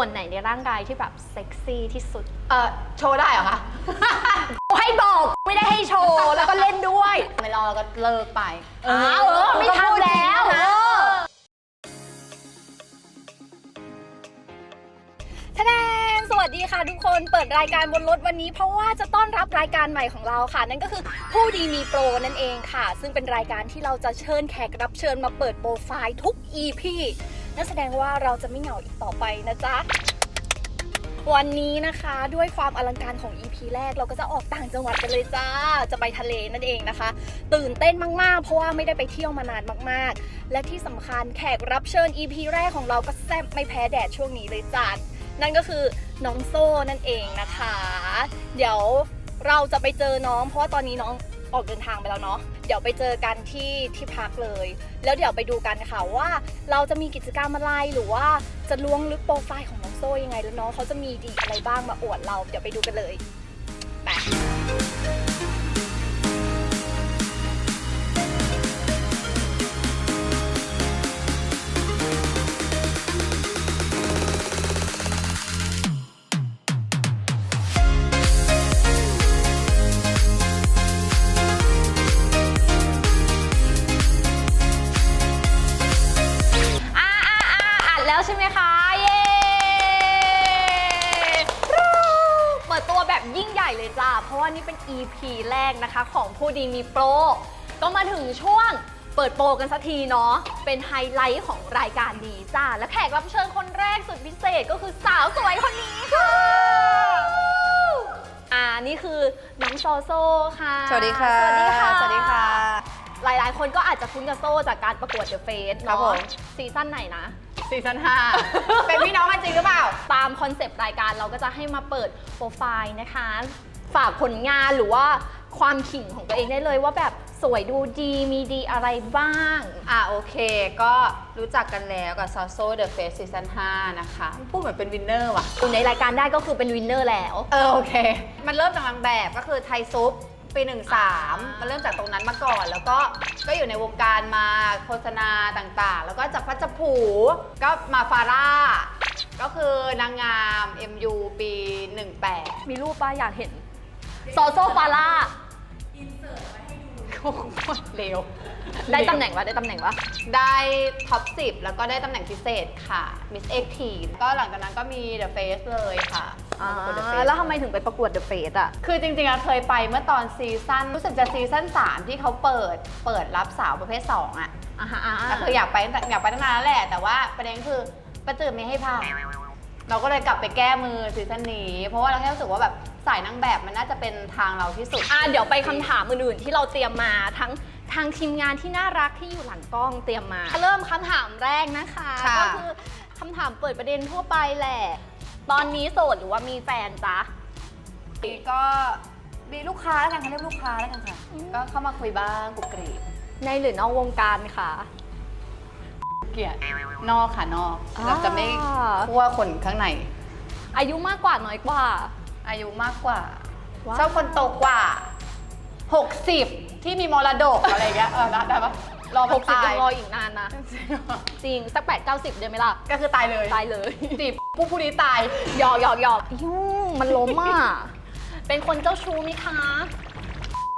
ส่วนไหนในร่างกายที่แบบเซ็กซี่ที่สุด เออโชว์ได้เหรอคะ ให้บอกไม่ได้ให้โชว์แล้วก็เล่นด้วย ไม่รอแล้วก็เลิกไปเออเออไม่ทำแล้วก็พูดจริงนะเออทนนสวัสดีค่ะทุกคนเปิดรายการบนรถวันนี้ เพราะว่าจะต้อนรับรายการใหม่ของเราค่ะ นั่นก็คือผู้ดีมีโปรนั่นเองค่ะ ซึ่งเป็นรายการที่เราจะเชิญแขกรับเชิญมาเปิดโปรไฟล์ทุก EP นั่นแสดงว่าเราจะไม่เหงาอีกต่อไปนะจ๊ะ วันนี้นะคะด้วยความอลังการของ EP แรกเราก็จะออกต่างจังหวัดกันเลยจ้า จะไปทะเลนั่นเองนะคะ ตื่นเต้นมากๆ เพราะว่าไม่ได้ไปเที่ยวมานานมากๆ และที่สำคัญแขกรับเชิญ EP แรกของเราก็แซ่บไม่แพ้แดดช่วงนี้เลยจ้านั่นก็คือน้องโซ่นั่นเองนะคะ เดี๋ยวเราจะไปเจอน้อง เพราะว่าตอนนี้น้องออกเดินทางไปแล้วเนาะ เดี๋ยวไปเจอกันที่ที่พักเลย แล้วเดี๋ยวไปดูกันค่ะว่าเราจะมีกิจกรรมอะไรหรือว่าจะล้วงลึกโปรไฟล์ของน้องโซ่ยังไงแล้วน้องเขาจะมีดีอะไรบ้างมาอวดเรา เดี๋ยวไปดูกันเลยไป ราะว่านี่เป็น EP แรกนะคะ ของผู้ดีมีโปร ก็มาถึงช่วงเปิดโปรกันสักทีเนาะ เป็นไฮไลท์ของรายการนี้จ้า และแขกรับเชิญคนแรกสุดพิเศษก็คือสาวสวยคนนี้ค่ะอ่านี่คือน้องโซโซค่ะ สวัสดีค่ะ สวัสดีค่ะ สวัสดีค่ะ หลายๆ คนก็อาจจะคุ้นกับโซ่จากการประกวดเดอะเฟสครับเนาะผมซีซั่นไหนนะ ซีซั่น5เป็นพี่น้องกันจริงหรือเปล่า ตามคอนเซปต์รายการเราก็จะให้มาเปิดโปรไฟล์นะคะ ฝากผลงานหรือว่าความขิงของตัวเองได้เลยว่าแบบสวยดูดีมีดีอะไรบ้าง อะโอเค ก็รู้จักกันแล้วกับซอโซ่เดอะเฟสซีซั่น5นะคะ พูดเหมือนเป็นวินเนอร์ว่ะ อยู่ในรายการได้ก็คือเป็นวินเนอร์แล้ว เออโอเค มันเริ่มจากนางแบบก็คือไทยซุปปีหนึ่งสามมันเริ่มจากตรงนั้นมาก่อน แล้วก็ก็อยู่ในวงการมาโฆษณาต่างๆ แล้วก็จับพัดจับผูก็มาฟาร่าก็คือนางงาม MU ปี 18 มีรูปป้าอยากเห็น ซอโซฟาร่าโอ้โหเร็วได้ตำแหน่งวะได้ตำแหน่งวะได้ท็อป 10 แล้วก็ได้ตำแหน่งพิเศษค่ะ Miss X Teen ก็หลังจากนั้นก็มี The Face เลยค่ะอ่าประกวด The Face แล้วทำไมถึงไปประกวดเดอะเฟสอะคือจริงๆอะเคยไปเมื่อตอนซีซั่นรู้สึกจะซีซั่น3 ที่เขาเปิดเปิดรับสาวประเภท 2 อะอ่าฮะอ่าก็คืออยากไปตั้งแต่อยากไปตั้งนานแล้วแหละ แต่ว่าประเด็นคือประจือไม่ให้ผ่าน เราก็เลยกลับไปแก้มือซีซั่นนี้ เพราะว่าเราแค่รู้สึกว่าแบบสายนางแบบมันน่าจะเป็นทางเราที่สุด อ่าเดี๋ยวไปคำถามอื่นๆที่เราเตรียมมาทั้งทางทีมงานที่น่ารักที่อยู่หลังกล้องเตรียมมา เริ่มคำถามแรกนะคะ ค่ะ ก็คือคำถามเปิดประเด็นทั่วไปแหละ ตอนนี้โสดหรือว่ามีแฟนจ๊ะ ก็มีลูกค้าแล้วกันค่ะเรียกลูกค้าแล้วกันค่ะ ก็เข้ามาคุยบ้างกรุบกรีบในหรือนอกวงการค่ะ เกลียดนอกค่ะนอก อ่า เราจะไม่คั่วคนข้างใน อายุมากกว่าน้อยกว่า อายุมากกว่า ว้าว ชอบคนโตกว่า 60 ที่มีมรดกอะไรอย่างเงี้ยเออได้ได้ปะรอหผมกสิบตายัยงรออีกนานนะ จริง สักแปดเก้าสิบได้ไหมล่ะ ก็คือตายเลยตายเลย จีบผู้ผู้นี้ตาย หยอกหยอกหยอกยุ่งมันล้มอะ เป็นคนเจ้าชู้ไหมคะ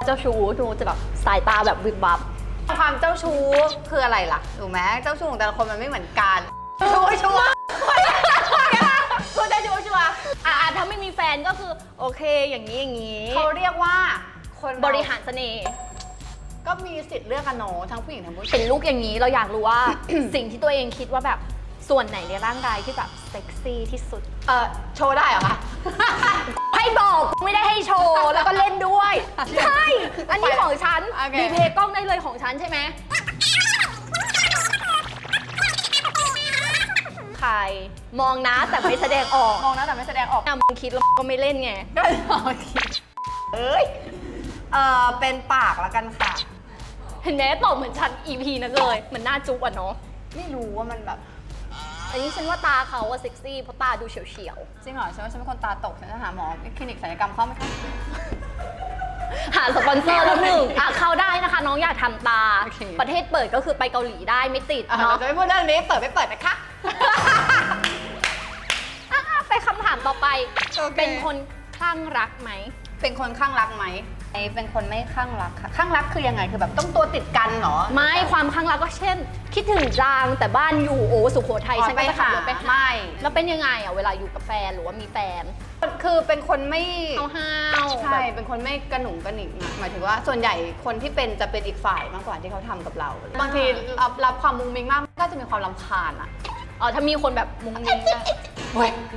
เจ้าชู้ดูจะแบบสายตาแบบวิบวับ ความเจ้าชู้คืออะไรล่ะถูกไหมเจ้าชู้ของแต่ละคนมันไม่เหมือนกันชู้ชัวร์คุณจะชู้ชัวร์อะอะถ้าไม่มีแฟนก็คือโอเคอย่างนี้อย่างนี้ เขาเรียกว่าคนบริหารเสน่ห์ก็มีสิทธิ์เลือกกันเนอะทั้งผู้หญิงทั้งผู้ชาย เป็นลูกอย่างนี้เราอยากรู้ว่า สิ่งที่ตัวเองคิดว่าแบบ ส่วนไหนในร่างกายที่แบบเซ็กซี่ที่สุด เออโชว์ได้เหรอคะ ให้บอกไม่ได้ให้โชว์ แล้วก็เล่นด้วย ใช่ อันนี้ของฉันโอเค ดีเพย์กล้องได้เลยของฉันใช่ไหมใครมองนะแต่ไม่แสดงออกมองนะแต่ไม่แสดงออกอะมึงคิดแล้วก็ไม่เล่นไง ก็โอเคเอ้ย เออเป็นปากแล้วกันค่ะ เห็นไหมตอบเหมือนฉัน EP นะเลยเหมือนหน้าจุ๊บอะเนาะ ไม่รู้ว่ามันแบบ อันนี้ฉันว่าตาเขาอะเซ็กซี่เพราะตาดูเฉียวจริงเหรอฉันว่าฉันเป็นคนตาตกฉันจะหาหมอคลินิกศัลยกรรมเข้าไหมคะ ๆ หาสปอนเซอร์แล้วหนึ่งอะเข้าได้นะคะ น้องอยากทำตา โอเค ประเทศเปิดก็คือไปเกาหลีได้ไม่ติดอะเราเนาะจะไม่พูดเรื่องนี้เปิดไม่เปิดนะคะ อะต่อไป โอเค เป็นคนคลั่งรักไหม เป็นคนข้างรักไหม ไอเป็นคนไม่ข้างรักค่ะข้างรักคือยังไงคือแบบต้องตัวติดกันเหรอ ไม่ความคลั่งรักก็เช่น คิดถึงจางแต่บ้านอยู่โอ้สุโขทัยอ๋อฉันก็จะขับรถไปหาไม่แล้วเป็นยังไงอะเวลาอยู่กับแฟนหรือว่ามีแฟนคือเป็นคนไม่ห้าวๆใช่แบบเป็นคนไม่กระหนุ่งกระหนิงอะหมายถึงว่าส่วนใหญ่คนที่เป็นจะเป็นอีกฝ่ายมากกว่าที่เขาทำกับเรา บางทีรับรับความมุงมิงมากก็จะมีความรำคาญอะอ๋อถ้ามีคนแบบมุงมิงอะ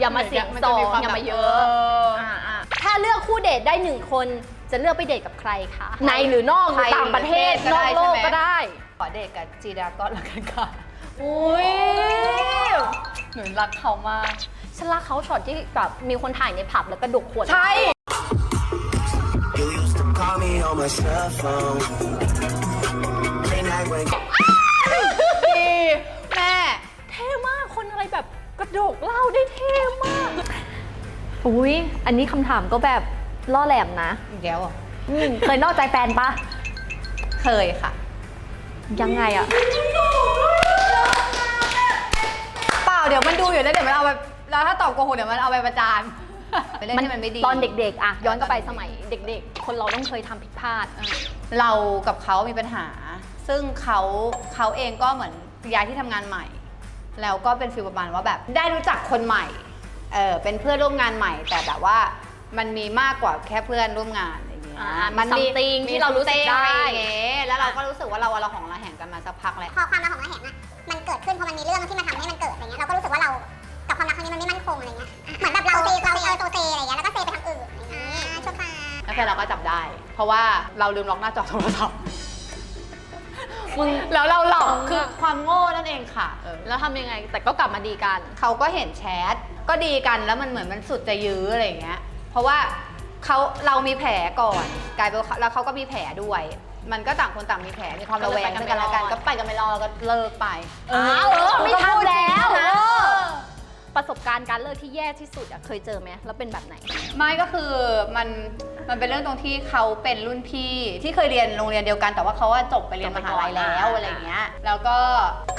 อย่ามาเสียงนสจะองควอย่ามาแบบเยอะ อ่าอ่าถ้าเลือกคู่เดทได้หนึ่งคน จะเลือกไปเดทกับใครคะในหรือนอกหรือต่างประเทศนอกโลกก็ได้ ขอเดทกับจีดาก็แล้วกันค่ะอุ้ยหนูรักเขามากฉันรักเขาช็อตที่แบบมีคนถ่ายในผับแล้วก็ดกขวดใช่ You used to call me on my cell phone. Late night when ดีแม่เท่มากคนอะไรแบบกระดกเหล้าได้เท่มาก อุ้ยอันนี้คำถามก็แบบ ล่อแหลมนะอีกแล้วเหรออืมเคยนอกใจแฟนปะเคยค่ะ ยังไงอะเปล่าเดี๋ยวมันดูอยู่แล้วเดี๋ยวมันเอาไปแล้วถ้าตอบโกหกเดี๋ยวมันเอาไปประจานไปเล่นที่มันไม่ดีตอนเด็กๆอะย้อนกลับไปสมัยเด็ก ๆ คนเราต้องเคยทำผิดพลาดเรากับเขามีปัญหา ซึ่งเขาเขาเองก็เหมือนย้ายที่ทำงานใหม่ แล้วก็เป็นฟีลประมาณว่าแบบได้รู้จักคนใหม่เออเป็นเพื่อนร่วมงานใหม่ แต่แบบว่า มันมีมากกว่าแค่เพื่อนร่วมงานอะไรอย่างเงี้ยอ่ามี something ที่เรารู้สึกได้ something อะไรอย่างเงี้ยแล้วเราก็รู้สึกว่าเราเราของเราแห่งกันมาสักพักแล้ว พอความรักของเราแหงอะมันเกิดขึ้นพอมันมีเรื่องที่มันทำให้มันเกิดอะไรเงี้ยเราก็รู้สึกว่าเรากับความรักครั้งนี้มันไม่มั่นคงอะไรเงี้ยเหมือนแบบเราเซเราเออโตเซอะไรเงี้ยแล้วก็เซไปทางอื่นอะไรเงี้ยชั่วคราวแล้วแฟนเราก็จับได้ เพราะว่าเราลืมล็อกหน้าจอโทรศัพท์ มึงแล้วเราหลอกอ๋อคือความโง่นั่นเองค่ะแล้วทำยังไงแต่ก็กลับมาดีกัน เขาก็เห็นแชท ก็ดีกันแล้วมันเหมือนมันสุดจะยื้ออะไรอย่างเงี้ย เพราะว่าเขาเรามีแผลก่อนกลายเป็นว่าเขาแล้วเขาก็มีแผลด้วย มันก็ต่างคนต่างมีแผลมีความระแวงก็ซึ่งเลยกันและกันไปกันไม่รอดก็ไปกันไม่รอดแล้วก็เลิกไปเออเออไม่ทำแล้วเออประสบ การณ์การเลิกที่แย่ที่สุดอะเคยเจอไหมแล้วเป็นแบบไหน ไม่ก็คือมันมันเป็นเรื่องตรงที่เขาเป็นรุ่นพี่ที่เคยเรียนโรงเรียนเดียวกัน แต่ว่าเขาว่าจบไปเรียนมหาลัยแล้วจบไปก่อนอะไรอย่างเงี้ยแล้วก็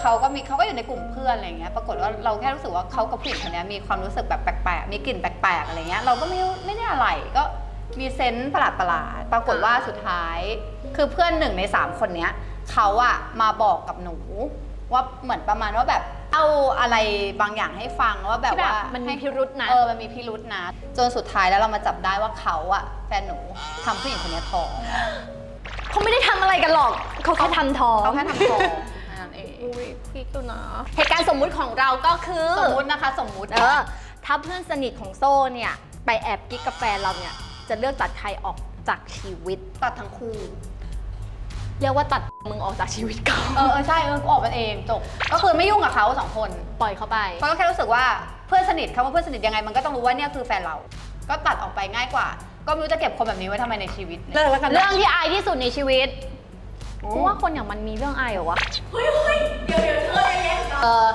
เขาก็มีเขาก็อยู่ในกลุ่มเพื่อนอะไรอย่างเงี้ยปรากฏว่าเราแค่รู้สึกว่าเขากับผู้หญิงคนเนี้ยมีความรู้สึกแบบแปลกๆมีกลิ่นแปลกๆอะไรเงี้ยเราก็ไม่รู้ไม่ได้อะไรก็มีเซนส์ประหลาดประหลาดๆปรากฏว่าสุดท้าย คือเพื่อนหนึ่งในสามคนเนี้ยเขาอะมาบอกกับหนู ว่าเหมือนประมาณว่าแบบ เอาอะไรบางอย่างให้ฟังว่าแบบที่แบบว่ามันมีให้พิรุษนะ เออมันมีพิรุษนะ จนสุดท้ายแล้วเรามาจับได้ว่าเขาอะแฟนหนูทำผู้หญิงคนนี้ท้องเขาไม่ได้ทำอะไรกันหรอก เขาแค่ทำท้องเขาแค่ทำท้องนั่นเองอุ้ยพี่กูนะเหตุการณ์สมมุติของเราก็คือสมมุตินะคะ สมมุติเออถ้าเพื่อนสนิทของโซ่เนี่ย ไปแอบกิ๊กกับแฟนเราเนี่ย จะเลือกตัดใครออกจากชีวิต ตัดทั้งคู่ เรียกว่าตัดมึงออกจากชีวิตเขาเออเออใช่เออกูออกมันเองจบก็คือไม่ยุ่งกับเขาสองคนปล่อยเขาไปเพราะก็แค่รู้สึกว่าเพื่อนสนิทคำว่าเพื่อนสนิทยังไงมันก็ต้องรู้ว่าเนี่ยคือแฟนเรา ก็ตัดออกไปง่ายกว่า ก็ไม่รู้จะเก็บคนแบบนี้ไว้ทำไมในชีวิตเลิกแล้วกันเรื่องที่อายที่สุดในชีวิตเพราะว่าคนอย่างมันมีเรื่องอายเหรอวะเออ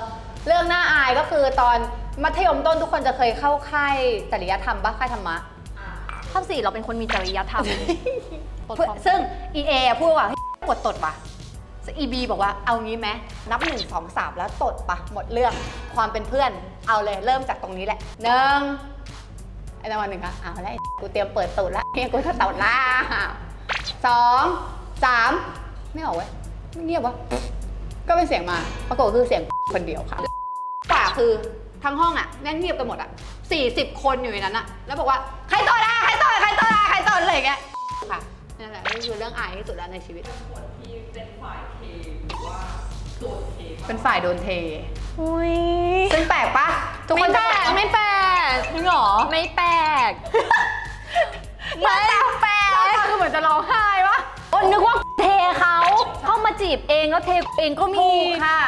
เรื่องน่าอายก็คือตอนมัธยมต้นทุกคนจะเคยเข้าค่ายจริยธรรมบ้าค่ายธรรมะข้อสี่เราเป็นคนมีจริยธรรมเพื่อซึ่ง EA อะพูดว่า เฮ้ยกดตดปะซึ่ง EB บอกว่าเอางี้ไหมนับหนึ่งสองสามแล้วตดปะหมดเรื่องความเป็นเพื่อนเอาเลยเริ่มจากตรงนี้แหละหนึ่งไอ้ตะวันหนึ่งอะเอาแล้วไอ้กูเตรียมเปิดตูดแล้วเฮียกูจะตดล่าสองสามไม่ออกเว้ยไม่เงียบวะก็เป็นเสียงมา ปรากฏคือเสียงคนเดียวค่ะป่าคือทั้งห้องอะแม่งเงียบกันหมดอะสี่สิบคนอยู่ในนั้นอะแล้วบอกว่าใครตดอะใครตดใครตดอะใครตดอะไรอย่างเงี้ย นั่นแหละนี่คือเรื่องอายที่สุดแล้วในชีวิต เป็นฝ่ายโดนเท อุ้ยซึ่งแปลกปะทุกคนไม่แปลกจะไม่แปลกจริงเหรอไม่แปลก ไม่แปลกคือเหมือนจะร้องไห้ปะโอ้นึกว่าเทเขาเข้ามาจีบเองแล้วเทเองก็มีถูกค่ะ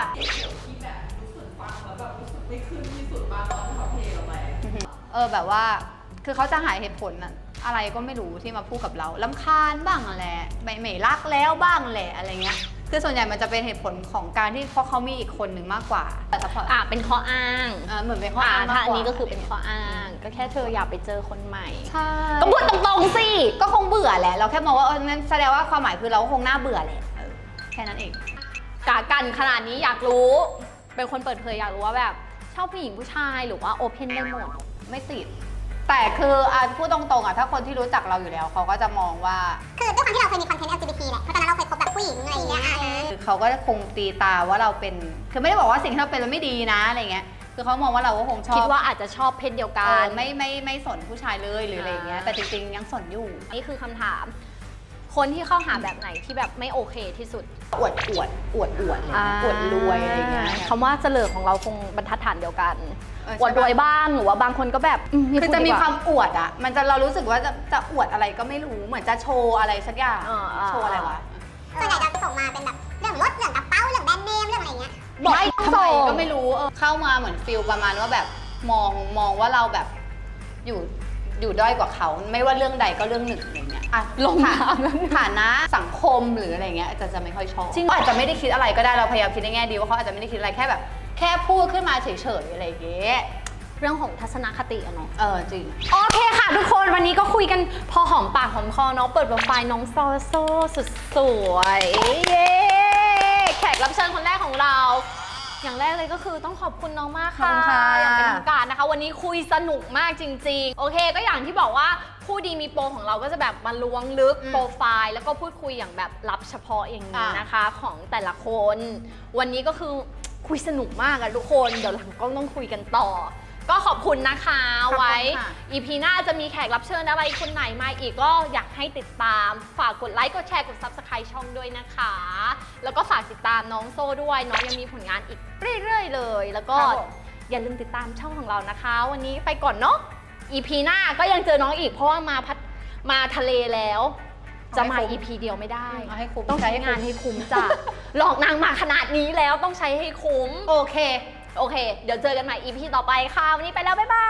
เออแบบว่า คือเขาจะหาเหตุผลน่ะ อะไรก็ไม่รู้ที่มาพูดกับเราลำคาญบ้างแหละไม่ไม่รักแล้วบ้างแหละอะไรเงี้ยคือส่วนใหญ่มันจะเป็นเหตุผลของการที่เพราะเขามีอีกคนหนึ่งมากกว่าแต่ซัพพอร์ตอะเป็นข้ออ้างเออเหมือนเป็นข้ออ่าอ้างถ้ามากอักนว่านี้ก็คือเป็นข้ออ้าง ก็แค่เธออยากไปเจอคนใหม่ใช่ก็พูดตรงๆสิก็คงเบื่อแหละ เราแค่มองว่าเออนั้นแสดงว่าความหมายคือเราก็คงน่าเบื่อแหละเออแค่นั้นเองกากันขนาดนี้อยากรู้ เป็นคนเปิดเผยอยากรู้ว่าแบบชอบผู้หญิงผู้ชายหรือว่าโอเพนได้หมดไม่ติด แต่คืออะพูดตรงๆอะถ้าคนที่รู้จักเราอยู่แล้วเขาก็จะมองว่า คือด้วยความที่เราเคยมีคอนเทนต์ LGBT แหละเพราะตอนนั้นเราเคยคบแบบผู้หญิงอะไรอย่างเงี้ยอะคือเขาก็จะคงตีตาว่าเราเป็น คือไม่ได้บอกว่าสิ่งที่เราเป็นมันไม่ดีนะอะไรเงี้ย คือเขามองว่าเราก็คงชอบคิดว่าอาจจะชอบเพศเดียวกัเอนอไม่ไม่ไม่สนผู้ชายเลยหรืออะไรเงี้ยอ่าแต่จริงๆยังสนอยู่ นี่คือคำถาม คนที่เข้าหาแบบไหนที่แบบไม่โอเคที่สุดอวดอวดอวดอวดอะไรเงี้ยอวดรวยอะไรเงี้ย คำว่าเจริญของเราคงบรรทัดฐานเดียวกันเออใช่อวดรวยบ้างหรือว่าบางคนก็แบบอืคือจะมีไพูดดีกความอวดอะมันจะเรารู้สึกว่าจะจะอวดอะไรก็ไม่รู้เหมือนจะโชว์อะไรสักอย่างอ่าอ่า โชว์อะไรวะส่วนใหญ่จะส่งมาเป็นแบบเรื่องรถเรื่องกระเป๋าเรื่องแบรนด์เนมเรื่องอะไรเงี้ย บอกไม่ต้องทำไมส่ง ก็ไม่รู้เออเข้ามาเหมือนฟิลประมาณว่าแบบมองมองว่าเราแบบอยู่อยู่ด้อยกว่าเขา ไม่ว่าเรื่องใดก็เรื่องหนึ่งอะไรเงี้ยอะลงฐาน้ำฐานะสังคมหรืออะไรเงี้ยจะจะไม่ค่อยชอบจริงเขาอาจจะไม่ได้คิดอะไรก็ได้เราพยายามคิดในแง่ดีว่าเขาอาจจะไม่ได้คิดอะไรแค่แบบ แค่พูดขึ้นมาเฉยๆอะไรอย่างเงี้ย เรื่องของทัศนคติอะเนาะ เออจริง โอเคค่ะทุกคนวันนี้ก็คุยกันพอหอมปากหอมคอเนาะเปิดโปรไฟล์น้องซอโซสุดสวยเย้แขกรับเชิญคนแรกของเรา อย่างแรกเลยก็คือต้องขอบคุณน้องมากขอบค่ะคุณค่ะ อย่างเป็นทางการนะคะ วันนี้คุยสนุกมากจริง ๆ โอเค ก็อย่างที่บอกว่าผู้ดีมีโปรของเราก็จะแบบมาล้วงลึกโปรไฟล์ แล้วก็พูดคุยอย่างแบบลับเฉพาะอย่างนี้นะคะของแต่ละคน วันนี้ก็คือ คุยสนุกมากอะทุกคน เดี๋ยวหลังกล้องต้องคุยกันต่อ ก็ขอบคุณนะคะ ขอบคุณไว้ค่ะอีพีหน้าจะมีแขกรับเชิญอะไรคนไหนมาอีกก็อยากให้ติดตาม ฝากกดไลค์ กดแชร์ กด Subscribe ช่องด้วยนะคะ แล้วก็ฝากติดตามน้องโซ่ด้วย น้องยังมีผลงานอีกเรื่อยๆเลย แล้วก็ครับผม อย่าลืมติดตามช่องของเรานะคะ วันนี้ไปก่อนเนาะ อีพีหน้าก็ยังเจอน้องอีกเพราะว่ามาพัดมาทะเลแล้ว จะมาอีพีเดียวไม่ได้ เอาให้คุ้มต้องใช้งานให้คุ้มจ้ะหลอกนางมาขนาดนี้แล้วต้องใช้ให้คุ้ม โอเค โอเค เดี๋ยวเจอกันใหม่ EP ต่อไปค่ะ วันนี้ไปแล้ว บ๊ายบาย